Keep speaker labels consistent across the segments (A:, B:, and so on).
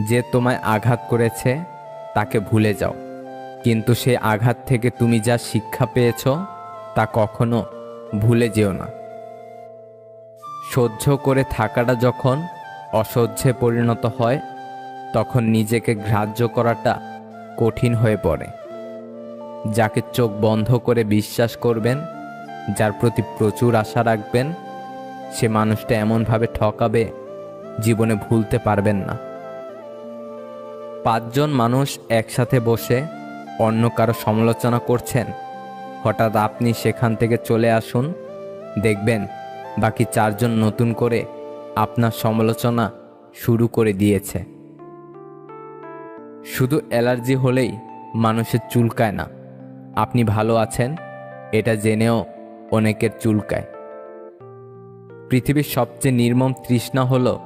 A: যে তোমায় আঘাত করেছে, তাকে ভুলে যাও। কিন্তু সেই আঘাত থেকে তুমি যা শিক্ষা পেয়েছ, তা কখনো ভুলে যেও না। সহ্য করে থাকাটা যখন অসহ্যে পরিণত হয়, তখন নিজেকে গ্রাহ্য করাটা কঠিন হয়ে পড়ে। যাকে চোখ বন্ধ করে বিশ্বাস করবেন, যার প্রতি প্রচুর আশা রাখবেন, সে মানুষটা এমনভাবে ঠকাবে, জীবনে ভুলতে পারবেন না। পাঁচজন মানুষ একসাথে বসে অন্য কারও সমালোচনা করছেন। হঠাৎ আপনি সেখান থেকে চলে আসুন, দেখবেন বাকি চারজন নতুন করে আপনার সমালোচনা শুরু করে দিয়েছে। শুধু অ্যালার্জি হলেই মানুষের চুলকায় না। আপনি ভালো আছেন, এটা জেনেও অনেকের চুলকায়। পৃথিবীর সবচেয়ে নির্মম তৃষ্ণা হলো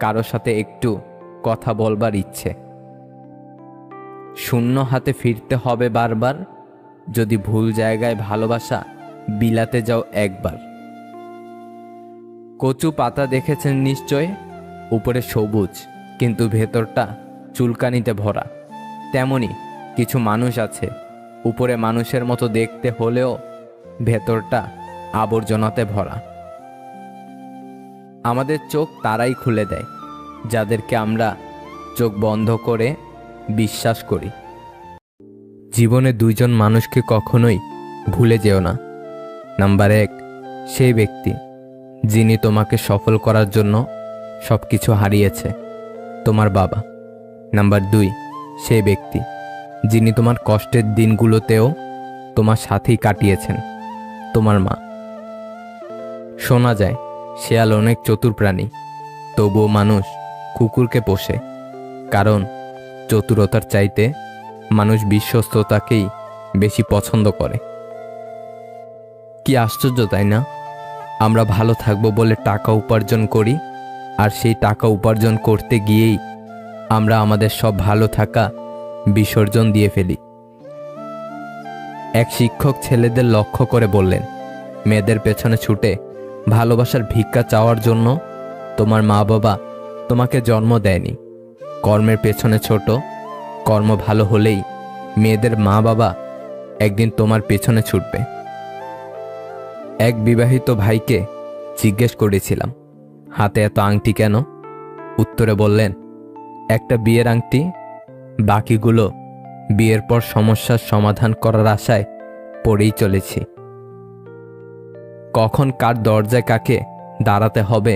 A: কারও সাথে একটু কথা বলবার ইচ্ছে। শূন্য হাতে ফিরতে হবে বারবার। যদি ভুল জায়গায় ভালোবাসা, বিলাতে যাও একবার। কচু পাতা দেখেছেন নিশ্চয়? উপরে সবুজ, কিন্তু ভেতরটা চুলকানিতে ভরা। তেমনি কিছু মানুষ আছে, উপরে মানুষের মতো দেখতে হলেও ভেতরটা আবর্জনাতে ভরা। আমাদের চোখ তারাই খুলে দেয়, যাদেরকে আমরা চোখ বন্ধ করে বিশ্বাস করি। জীবনে দুইজন মানুষকে কখনোই ভুলে যেও না। নাম্বার এক, সেই ব্যক্তি যিনি তোমাকে সফল করার জন্য সব কিছু হারিয়েছে, তোমার বাবা। নাম্বার দুই, সেই ব্যক্তি যিনি তোমার কষ্টের দিনগুলোতেও তোমার সাথেই কাটিয়েছেন, তোমার মা। শোনা যায়, শেয়াল অনেক চতুর প্রাণী, তবুও মানুষ কুকুরকে পোষে, কারণ চতুরতার চাইতে মানুষ বিশ্বস্ততাকেই বেশি পছন্দ করে। কি আশ্চর্য, তাই না? আমরা ভালো থাকব বলে টাকা উপার্জন করি, আর সেই টাকা উপার্জন করতে গিয়েই আমরা আমাদের সব ভালো থাকা বিসর্জন দিয়ে ফেলি। এক শিক্ষক ছেলেদের লক্ষ্য করে বললেন, মেয়েদের পেছনে ছুটে ভালোবাসার ভিক্ষা চাওয়ার জন্য তোমার মা বাবা তোমাকে জন্ম দেয়নি। কর্মের পেছনে ছোট কর্ম ভালো হলেই মেয়েদের মা বাবা একদিন তোমার পেছনে ছুটবে। এক বিবাহিত ভাইকে জিজ্ঞেস করেছিলাম, হাতে এত আংটি কেন? উত্তরে বললেন, একটা বিয়ের আংটি, বাকিগুলো বিয়ের পর সমস্যার সমাধান করার আশায় পড়েই চলেছি। কখন কার দরজায় কাকে দাঁড়াতে হবে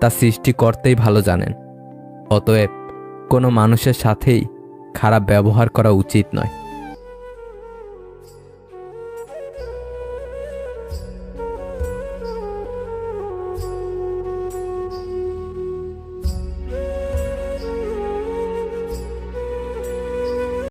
A: তা সৃষ্টি করতেই ভালো জানেন, অতএব কোনো মানুষের সাথেই খারাপ ব্যবহার করা উচিত নয়।